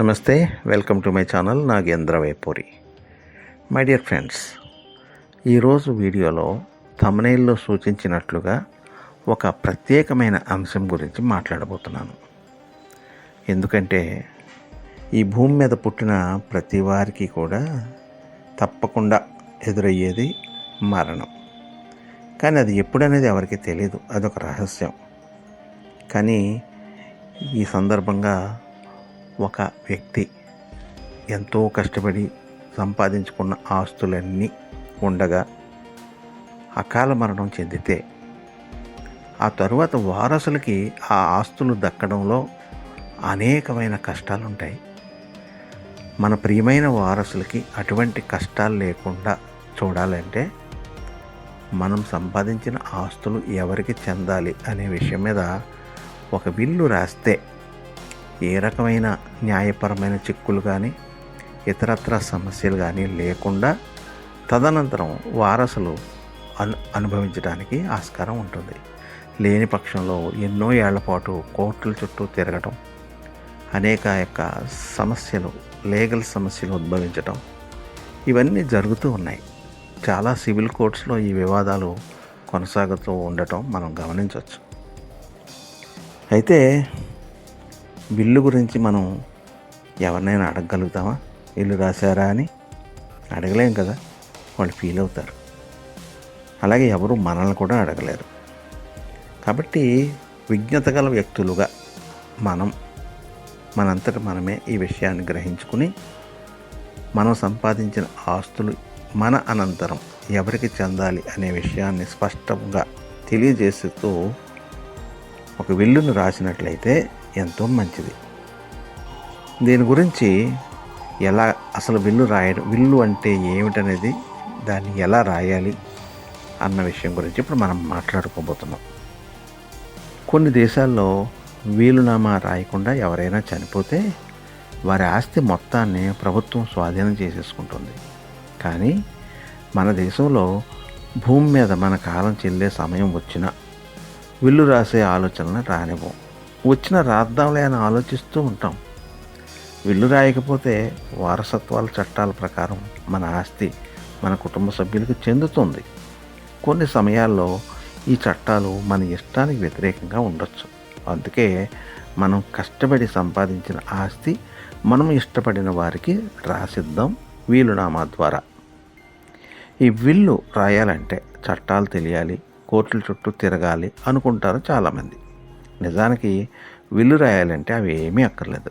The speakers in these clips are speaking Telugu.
నమస్తే welcome to my channel Nagendra Vepuri. My dear friends ఈరోజు వీడియోలో తమనేల్లో సూచించినట్లుగా ఒక ప్రత్యేకమైన అంశం గురించి మాట్లాడబోతున్నాను. ఎందుకంటే ఈ భూమి మీద పుట్టిన ప్రతి వారికి కూడా తప్పకుండా ఎదురయ్యేది మరణం. కానీ అది ఎప్పుడనేది ఎవరికి తెలియదు అదొక రహస్యం. కానీ ఈ సందర్భంగా ఒక వ్యక్తి ఎంతో కష్టపడి సంపాదించుకున్న ఆస్తులన్నీ ఉండగా అకాల మరణం చెందితే ఆ తరువాత వారసులకి ఆ ఆస్తులు దక్కడంలో అనేకమైన కష్టాలు ఉంటాయి మన ప్రియమైన వారసులకి అటువంటి కష్టాలు లేకుండా చూడాలంటే మనం సంపాదించిన ఆస్తులు ఎవరికి చెందాలి అనే విషయం మీద ఒక విల్లు రాస్తే ఏ రకమైన న్యాయపరమైన చిక్కులు కానీ ఇతరత్ర సమస్యలు కానీ లేకుండా తదనంతరం వారసులు అను అనుభవించడానికి ఆస్కారం ఉంటుంది. లేని పక్షంలో ఎన్నో ఏళ్ళ పాటు కోర్టుల చుట్టూ తిరగటం అనేక యొక్క సమస్యలు లీగల్ సమస్యలు ఉద్భవించటం ఇవన్నీ జరుగుతూ ఉన్నాయి. చాలా సివిల్ కోర్ట్స్లో ఈ వివాదాలు కొనసాగుతూ ఉండటం మనం గమనించవచ్చు. అయితే బిల్లు గురించి మనం ఎవరినైనా అడగగలుగుతామా? ఇల్లు రాశారా అని? అడగలేం కదా. వాళ్ళు ఫీల్ అవుతారు. అలాగే ఎవరు మనల్ని కూడా అడగలేరు. కాబట్టి విజ్ఞత గల వ్యక్తులుగా మనం మనంతట మనమే ఈ విషయాన్ని గ్రహించుకుని మనం సంపాదించిన ఆస్తులు మన అనంతరం ఎవరికి చెందాలి అనే విషయాన్ని స్పష్టంగా తెలియజేస్తూ ఒక విల్లును రాసినట్లయితే ఎంతో మంచిది. దీని గురించి ఎలా అసలు విల్లు రాయడం విల్లు అంటే ఏమిటనేది దాన్ని ఎలా రాయాలి అన్న విషయం గురించి ఇప్పుడు మనం మాట్లాడుకోబోతున్నాం. కొన్ని దేశాల్లో వీలునామా రాయకుండా ఎవరైనా చనిపోతే వారి ఆస్తి మొత్తాన్ని ప్రభుత్వం స్వాధీనం చేసేసుకుంటుంది. కానీ మన దేశంలో భూమి మీద మన కాలం చెల్లే సమయం వచ్చినా విల్లు రాసే ఆలోచనలు రానివ్వం వచ్చిన రాద్దాంలే అని ఆలోచిస్తూ ఉంటాం. విల్లు రాయకపోతే వారసత్వాల చట్టాల ప్రకారం మన ఆస్తి మన కుటుంబ సభ్యులకు చెందుతుంది. కొన్ని సమయాల్లో ఈ చట్టాలు మన ఇష్టానికి వ్యతిరేకంగా ఉండొచ్చు. అందుకే మనం కష్టపడి సంపాదించిన ఆస్తి మనం ఇష్టపడిన వారికి రాసిద్దాం వీలునామా ద్వారా. ఈ విల్లు రాయాలంటే చట్టాలు తెలియాలి కోర్టుల చుట్టూ తిరగాలి అనుకుంటారు చాలామంది. నిజానికి విల్లు రాయాలంటే అవి ఏమీ అక్కర్లేదు.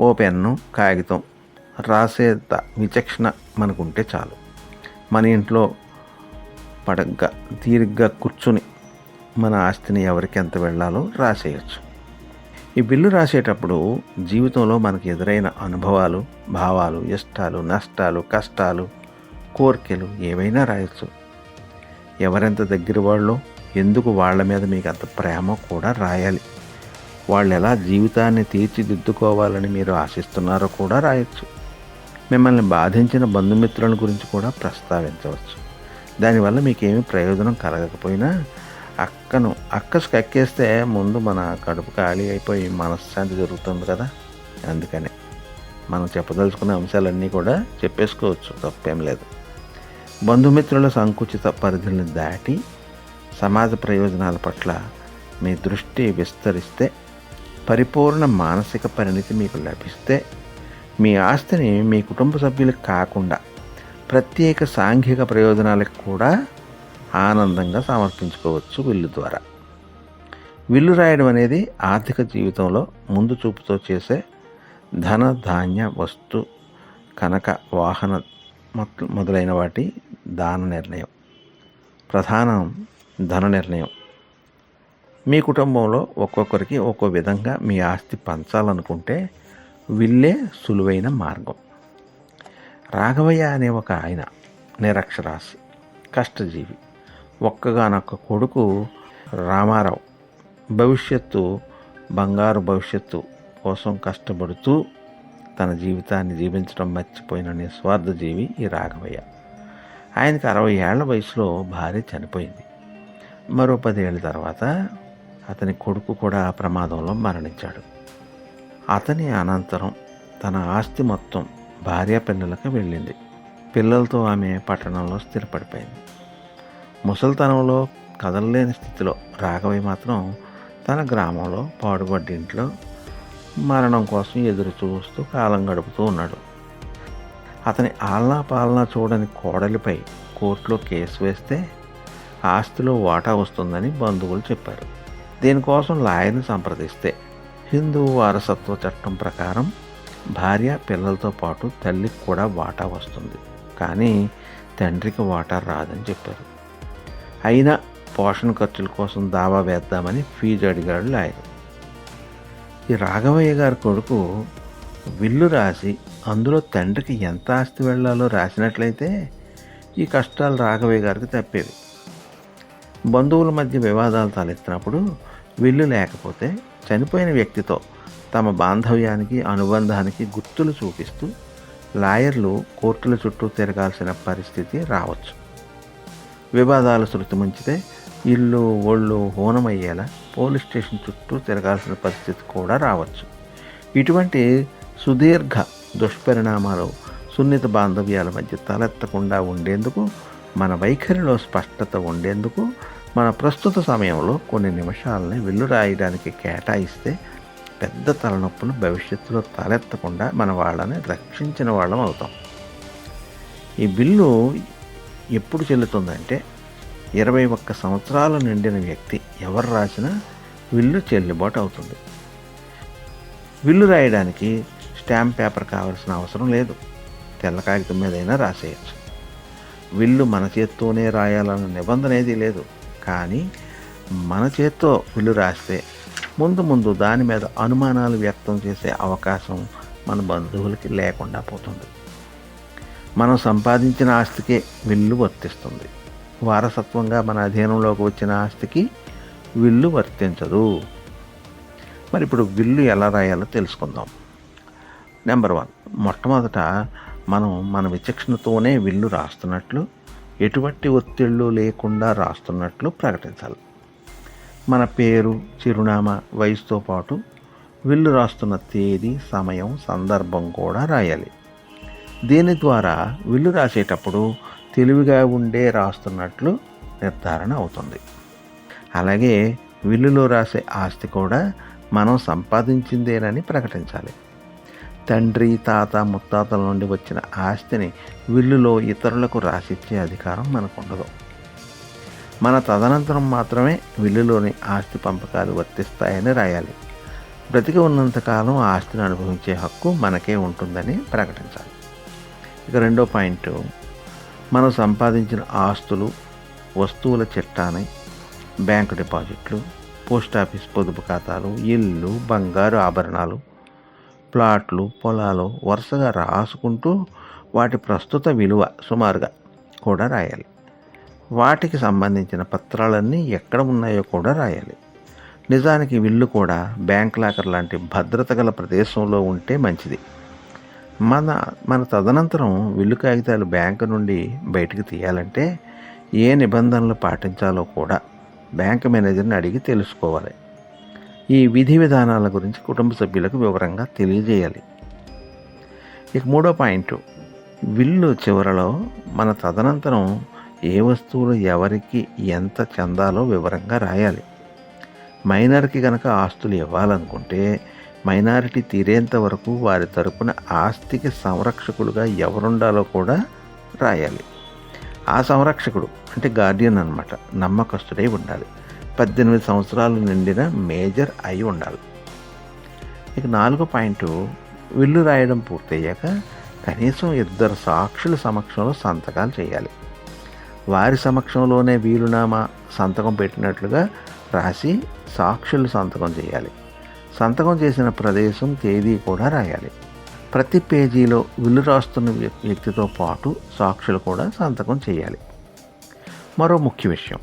ఓ పెన్ను కాగితం రాసేంత విచక్షణ మనకుంటే చాలు. మన ఇంట్లో పడగ్గా తీరిగ్గా కూర్చుని మన ఆస్తిని ఎవరికి ఎంత వెళ్ళాలో రాసేయచ్చు. ఈ బిల్లు రాసేటప్పుడు జీవితంలో మనకు ఎదురైన అనుభవాలు భావాలు ఇష్టాలు నష్టాలు కష్టాలు కోరికలు ఏవైనా రాయొచ్చు. ఎవరెంత దగ్గర వాళ్ళో ఎందుకు వాళ్ళ మీద మీకు అంత ప్రేమ కూడా రాయాలి? వాళ్ళు ఎలా జీవితాన్ని తీర్చిదిద్దుకోవాలని మీరు ఆశిస్తున్నారో కూడా రాయొచ్చు. మిమ్మల్ని బాధించిన బంధుమిత్రుల గురించి కూడా ప్రస్తావించవచ్చు. దానివల్ల మీకేమి ప్రయోజనం కలగకపోయినా అక్కను అక్క కక్కేస్తే ముందు మన కడుపు ఖాళీ అయిపోయి మనశ్శాంతి జరుగుతుంది కదా? అందుకనే మనం చెప్పదలుచుకునే అంశాలన్నీ కూడా చెప్పేసుకోవచ్చు. తప్పేం లేదు. బంధుమిత్రుల సంకుచిత పరిధుల్ని దాటి సమాజ ప్రయోజనాల పట్ల మీ దృష్టి విస్తరిస్తే పరిపూర్ణ మానసిక పరిణితి మీకు లభిస్తే మీ ఆస్తిని మీ కుటుంబ సభ్యులకు కాకుండా ప్రత్యేక సాంఘిక ప్రయోజనాలకు కూడా ఆనందంగా సమర్పించుకోవచ్చు విల్లు ద్వారా. విల్లు రాయడం అనేది ఆర్థిక జీవితంలో ముందు చూపుతో చేసే ధన ధాన్య వస్తు కనక వాహన మొదలైన వాటి దాన నిర్ణయం. ప్రధానం ధన నిర్ణయం. మీ కుటుంబంలో ఒక్కొక్కరికి ఒక్కో విధంగా మీ ఆస్తి పంచాలనుకుంటే విల్లే సులువైన మార్గం. రాఘవయ్య అనే ఒక ఆయన నిరక్షరాశి కష్టజీవి. ఒక్కగానొక్క కొడుకు రామారావు. భవిష్యత్తు బంగారు భవిష్యత్తు కోసం కష్టపడుతూ తన జీవితాన్ని జీవించడం మర్చిపోయిన నిస్వార్థ జీవి ఈ రాఘవయ్య. ఆయనకి అరవై ఏళ్ళ వయసులో భార్య చనిపోయింది. మరో పదేళ్ళ తర్వాత అతని కొడుకు కూడా ప్రమాదంలో మరణించాడు. అతని అనంతరం తన ఆస్తి మొత్తం భార్య పిల్లలకు వెళ్ళింది. పిల్లలతో ఆమె పట్టణంలో స్థిరపడిపోయింది. ముసలితనంలో కదలలేని స్థితిలో రాఘవయ్య మాత్రం తన గ్రామంలో పాడుబడ్డ ఇంట్లో మరణం కోసం ఎదురు చూస్తూ కాలం గడుపుతూ ఉన్నాడు. అతని ఆలనా పాలనా చూడని కోడలిపై కోర్టులో కేసు వేస్తే ఆస్తిలో వాటా వస్తుందని బంధువులు చెప్పారు. దీనికోసం లాయర్ని సంప్రదిస్తే హిందూ వారసత్వ చట్టం ప్రకారం భార్య పిల్లలతో పాటు తల్లికి కూడా వాటా వస్తుంది. కానీ తండ్రికి వాటా రాదని చెప్పారు. అయినా పోషణ ఖర్చుల కోసం దావా వేద్దామని ఫీజు అడిగాడు లాయర్. ఈ రాఘవయ్య గారి కొడుకు విల్లు రాసి అందులో తండ్రికి ఎంత ఆస్తి వెళ్ళాలో రాసినట్లయితే ఈ కష్టాలు రాఘవయ్య గారికి తప్పేవి. బంధువుల మధ్య వివాదాలు తలెత్తినప్పుడు విల్లు లేకపోతే చనిపోయిన వ్యక్తితో తమ బాంధవ్యానికి అనుబంధానికి గుర్తులు చూపిస్తూ లాయర్లు కోర్టుల చుట్టూ తిరగాల్సిన పరిస్థితి రావచ్చు. వివాదాలు శృతిముంచితే ఇల్లు ఒళ్ళు హోనమయ్యేలా పోలీస్ స్టేషన్ చుట్టూ తిరగాల్సిన పరిస్థితి కూడా రావచ్చు. ఇటువంటి సుదీర్ఘ దుష్పరిణామాలు సున్నిత బాంధవ్యాల మధ్య తలెత్తకుండా ఉండేందుకు మన వైఖరిలో స్పష్టత ఉండేందుకు మన ప్రస్తుత సమయంలో కొన్ని నిమిషాలని విల్లు రాయడానికి కేటాయిస్తే పెద్ద తలనొప్పులు భవిష్యత్తులో తలెత్తకుండా మన వాళ్ళని రక్షించిన వాళ్ళం అవుతాం. ఈ బిల్లు ఎప్పుడు చెల్లుతుందంటే ఇరవై ఒక్క సంవత్సరాలు నిండిన వ్యక్తి ఎవరు రాసినా విల్లు చెల్లుబాటు అవుతుంది. విల్లు రాయడానికి స్టాంప్ పేపర్ కావాల్సిన అవసరం లేదు. తెల్ల కాగితం మీదైనా రాసేయచ్చు. విల్లు మన చేత్తోనే రాయాలన్న నిబంధన ఏది లేదు. కానీ మన చేత్తో విల్లు రాస్తే ముందు ముందు దాని మీద అనుమానాలు వ్యక్తం చేసే అవకాశం మన బంధువులకి లేకుండా పోతుంది. మనం సంపాదించిన ఆస్తికే విల్లు వర్తిస్తుంది. వారసత్వంగా మన అధీనంలోకి వచ్చిన ఆస్తికి విల్లు వర్తించదు. మరి ఇప్పుడు విల్లు ఎలా రాయాలో తెలుసుకుందాం. నెంబర్ వన్ మొట్టమొదట మనం మన విచక్షణతోనే విల్లు రాస్తున్నట్లు ఎటువంటి ఒత్తిళ్ళు లేకుండా రాస్తున్నట్లు ప్రకటించాలి. మన పేరు చిరునామా వయసుతో పాటు విల్లు రాస్తున్న తేదీ సమయం సందర్భం కూడా రాయాలి. దీని ద్వారా విల్లు రాసేటప్పుడు తెలివిగా ఉండే రాస్తున్నట్లు నిర్ధారణ అవుతుంది. అలాగే విల్లులో రాసే ఆస్తి కూడా మనం సంపాదించిందేనని ప్రకటించాలి. తండ్రి తాత ముత్తాతల నుండి వచ్చిన ఆస్తిని విల్లులో ఇతరులకు రాసిచ్చే అధికారం మనకు ఉండదు మన తదనంతరం మాత్రమే విల్లులోని ఆస్తి పంపకాలు వర్తిస్తాయని రాయాలి. బ్రతికి ఉన్నంతకాలం ఆస్తిని అనుభవించే హక్కు మనకే ఉంటుందని ప్రకటించాలి. ఇక రెండో పాయింట్ మనం సంపాదించిన ఆస్తులు వస్తువుల చిట్టాని బ్యాంకు డిపాజిట్లు పోస్ట్ ఆఫీస్ పొదుపు ఖాతాలు ఇల్లు బంగారు ఆభరణాలు ప్లాట్లు పొలాలు వరుసగా రాసుకుంటూ వాటి ప్రస్తుత విలువ సుమారుగా కూడా రాయాలి. వాటికి సంబంధించిన పత్రాలన్నీ ఎక్కడ ఉన్నాయో కూడా రాయాలి. నిజానికి విల్లు కూడా బ్యాంక్ లాకర్ లాంటి భద్రత గల ప్రదేశంలో ఉంటే మంచిది. మన మన తదనంతరం విల్లు కాగితాలు బ్యాంకు నుండి బయటకు తీయాలంటే ఏ నిబంధనలు పాటించాలో కూడా బ్యాంక్ మేనేజర్ని అడిగి తెలుసుకోవాలి. ఈ విధి విధానాల గురించి కుటుంబ సభ్యులకు వివరంగా తెలియజేయాలి. ఇక మూడో పాయింట్. విల్లు చివరలో మన తదనంతరం ఏ వస్తువులు ఎవరికి ఎంత చెందాలో వివరంగా రాయాలి. మైనారికి కనుక ఆస్తులు ఇవ్వాలనుకుంటే మైనారిటీ తీరేంత వరకు వారి తరపున ఆస్తికి సంరక్షకులుగా ఎవరుండాలో కూడా రాయాలి. ఆ సంరక్షకుడు అంటే గార్డియన్ అనమాట నమ్మకస్తుడై ఉండాలి. పద్దెనిమిది సంవత్సరాలు నిండిన మేజర్ అయి ఉండాలి. ఇక నాలుగో పాయింట్ విల్లు రాయడం పూర్తయ్యాక కనీసం ఇద్దరు సాక్షుల సమక్షంలో సంతకాలు చేయాలి. వారి సమక్షంలోనే వీలునామా సంతకం పెట్టినట్లుగా రాసి సాక్షులు సంతకం చేయాలి. సంతకం చేసిన ప్రదేశం తేదీ కూడా రాయాలి. ప్రతి పేజీలో విల్లు రాస్తున్న వ్యక్తితో పాటు సాక్షులు కూడా సంతకం చేయాలి. మరో ముఖ్య విషయం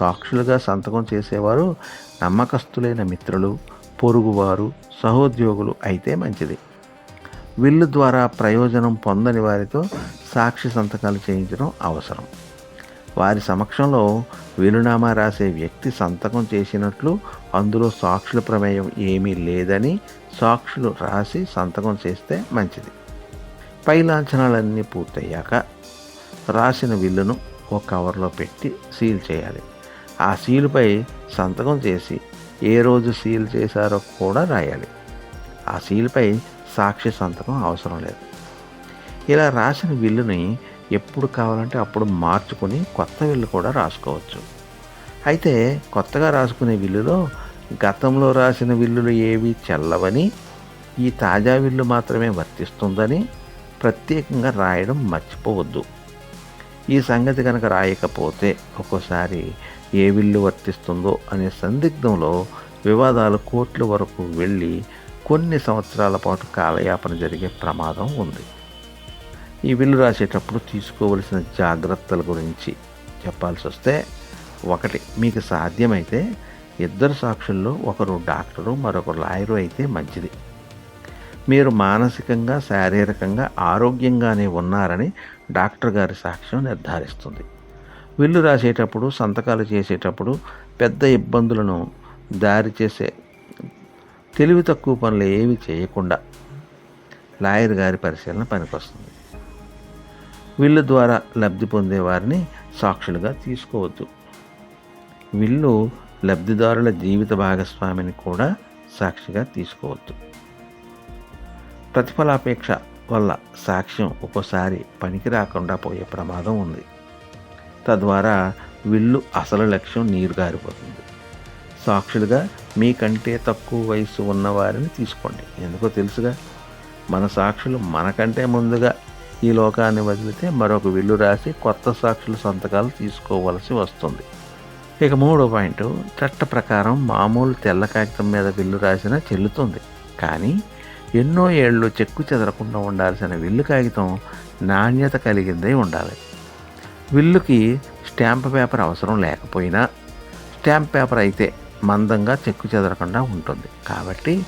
సాక్షులుగా సంతకం చేసేవారు నమ్మకస్తులైన మిత్రులు పొరుగువారు సహోద్యోగులు అయితే మంచిది. విల్లు ద్వారా ప్రయోజనం పొందని వారితో సాక్షి సంతకాలు చేయించడం అవసరం. వారి సమక్షంలో వీలునామా రాసే వ్యక్తి సంతకం చేసినట్లు అందులో సాక్షుల ప్రమేయం ఏమీ లేదని సాక్షులు రాసి సంతకం చేస్తే మంచిది. పై లాంఛనాలన్నీ పూర్తయ్యాక రాసిన విల్లును ఒక కవర్లో పెట్టి సీల్ చేయాలి. ఆ సీలుపై సంతకం చేసి ఏ రోజు సీల్ చేశారో కూడా రాయాలి. ఆ సీలుపై సాక్షి సంతకం అవసరం లేదు. ఇలా రాసిన విల్లుని ఎప్పుడు కావాలంటే అప్పుడు మార్చుకొని కొత్త విల్లు కూడా రాసుకోవచ్చు. అయితే కొత్తగా రాసుకునే విల్లులో గతంలో రాసిన విల్లులు ఏవి చెల్లవని ఈ తాజా విల్లు మాత్రమే వర్తిస్తుందని ప్రత్యేకంగా రాయడం మర్చిపోవద్దు. ఈ సంగతి కనుక రాయకపోతే ఒక్కోసారి ఏ విల్లు వర్తిస్తుందో అనే సందిగ్ధంలో వివాదాలు కోర్టుల వరకు వెళ్ళి కొన్ని సంవత్సరాల పాటు కాలయాపన జరిగే ప్రమాదం ఉంది. ఈ బిల్లు రాసేటప్పుడు తీసుకోవలసిన జాగ్రత్తల గురించి చెప్పాల్సి వస్తే ఒకటి మీకు సాధ్యమైతే ఇద్దరు సాక్షుల్లో ఒకరు డాక్టరు మరొకరు లాయరు అయితే మంచిది. మీరు మానసికంగా శారీరకంగా ఆరోగ్యంగానే ఉన్నారని డాక్టర్ గారి సాక్ష్యం నిర్ధారిస్తుంది. విల్లు రాసేటప్పుడు సంతకాలు చేసేటప్పుడు పెద్ద ఇబ్బందులను దారి చేసే తెలివి తక్కువ పనులు ఏవి చేయకుండా లాయర్ గారి పరిశీలన పనికొస్తుంది. విల్లు ద్వారా లబ్ధి పొందే వారిని సాక్షులుగా తీసుకోవద్దు. విల్లు లబ్ధిదారుల జీవిత భాగస్వామిని కూడా సాక్షిగా తీసుకోవద్దు. ప్రతిఫలాపేక్ష వల్ల సాక్ష్యం ఒక్కోసారి పనికి రాకుండా పోయే ప్రమాదం ఉంది. తద్వారా విల్లు అసలు లక్ష్యం నీరు గారిపోతుంది సాక్షులుగా మీకంటే తక్కువ వయసు ఉన్నవారిని తీసుకోండి. ఎందుకో తెలుసుగా? మన సాక్షులు మనకంటే ముందుగా ఈ లోకాన్ని వదిలితే మరొక విల్లు రాసి కొత్త సాక్షుల సంతకాలు తీసుకోవలసి వస్తుంది. ఇక మూడో పాయింట్ చట్ట ప్రకారం మామూలు తెల్ల కాగితం మీద విల్లు రాసినా చెల్లుతుంది. కానీ ఎన్నో ఏళ్ళు చెక్కు చెదరకుండా ఉండాల్సిన విల్లు కాగితం నాణ్యత కలిగిందే ఉండాలి. విల్లుకి స్టాంప్ పేపర్ అవసరం లేకపోయినా స్టాంప్ పేపర్ అయితే మందంగా చెక్కు చెదరకుండా ఉంటుంది. కాబట్టి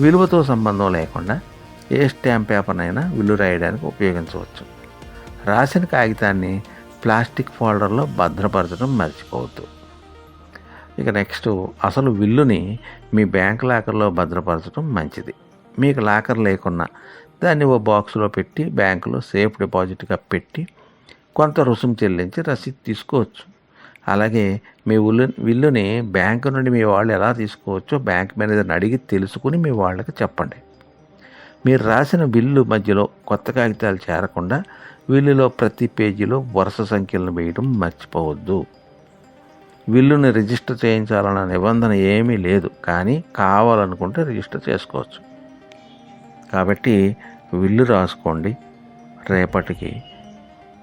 విలువతో సంబంధం లేకుండా ఏ స్టాంప్ పేపర్నైనా విల్లు రాయడానికి ఉపయోగించవచ్చు. రాసిన కాగితాన్ని ప్లాస్టిక్ ఫోల్డర్లో భద్రపరచడం మర్చిపోవద్దు. ఇక నెక్స్ట్ అసలు విల్లుని మీ బ్యాంక్ లాకర్లో భద్రపరచడం మంచిది. మీకు లాకర్ లేకున్నా దాన్ని ఓ బాక్స్లో పెట్టి బ్యాంకులో సేఫ్ డిపాజిట్గా పెట్టి కొంత రుసుము చెల్లించి రసీదు తీసుకోవచ్చు. అలాగే మీ ఉల్లు విల్లుని బ్యాంకు నుండి మీ వాళ్ళు ఎలా తీసుకోవచ్చో బ్యాంక్ మేనేజర్ని అడిగి తెలుసుకుని మీ వాళ్ళకి చెప్పండి. మీరు రాసిన బిల్లు మధ్యలో కొత్త కాగితాలు చేరకుండా విల్లులో ప్రతి పేజీలో వరుస సంఖ్యలను వేయడం మర్చిపోవద్దు. విల్లుని రిజిస్టర్ చేయించాలన్న నిబంధన ఏమీ లేదు కానీ కావాలనుకుంటే రిజిస్టర్ చేసుకోవచ్చు. కాబట్టి విల్లు రాసుకోండి. రేపటికి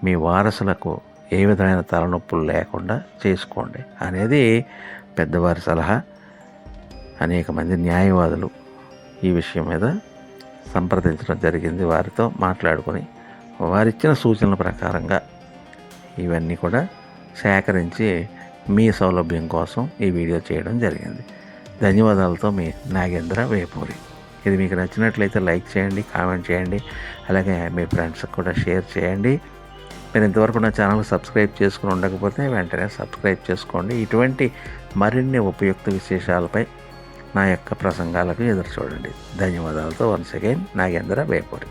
మీ వారసులకు ఏ విధమైన తలనొప్పులు లేకుండా చేసుకోండి అనేది పెద్దవారి సలహా. అనేక మంది న్యాయవాదులు ఈ విషయం మీద సంప్రదించడం జరిగింది. వారితో మాట్లాడుకొని వారిచ్చిన సూచనల ప్రకారంగా ఇవన్నీ కూడా సేకరించి మీ సౌలభ్యం కోసం ఈ వీడియో చేయడం జరిగింది. ధన్యవాదాలతో మీ నాగేంద్ర వేపూరి. ఇది మీకు నచ్చినట్లయితే లైక్ చేయండి కామెంట్ చేయండి అలాగే మీ ఫ్రెండ్స్కి కూడా షేర్ చేయండి. మీరు ఇంతవరకు నా ఛానల్ సబ్స్క్రైబ్ చేసుకుని ఉండకపోతే వెంటనే సబ్స్క్రైబ్ చేసుకోండి. ఇటువంటి మరిన్ని ఉపయుక్త విశేషాలపై నా యొక్క ప్రసంగాలకు ఎదురు చూడండి. ధన్యవాదాలతో వన్స్ అగైన్ నాగేంద్ర వేపూరి